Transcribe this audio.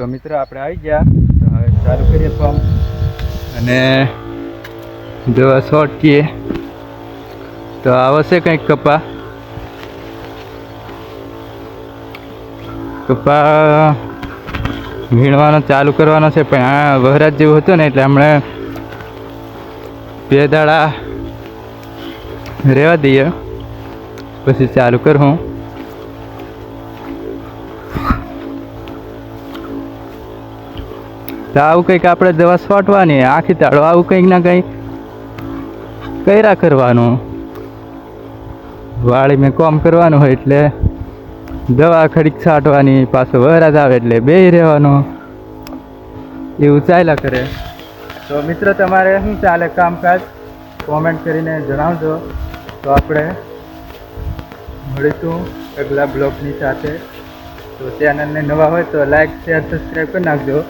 તો મિત્રો, આપણે આવી ગયા. હવે ચાલુ કરીએ પંપ અને દવા છોટકીએ તો આવશે કંઈક કપા. કપા વીણવાનો, ચાલુ કરવાનો છે, પણ આ વહરાજ જેવું હતું ને, એટલે હમણાં બે દાડા રહેવા દઈએ. પછી ચાલુ કરું તો આવું કંઈક આપણે દવા છોટવાની આખી દાડો આવું કંઈક ના કંઈ કર્યા કરવાનું. વાળી મેં કોમ કરવાનું હોય એટલે દવા ખડીક છાંટવાની, પાછો વરાજ આવે એટલે બે રહેવાનું. એવું ચાલ્યા કરે. તો મિત્રો, તમારે શું ચાલે કામકાજ? કોમેન્ટ કરીને જણાવજો. તો આપણે મળીશું અગલા બ્લોગની સાથે. તો ચેનલને નવા હોય તો લાઈક, શેર, સબસ્ક્રાઈબ કરી નાખજો.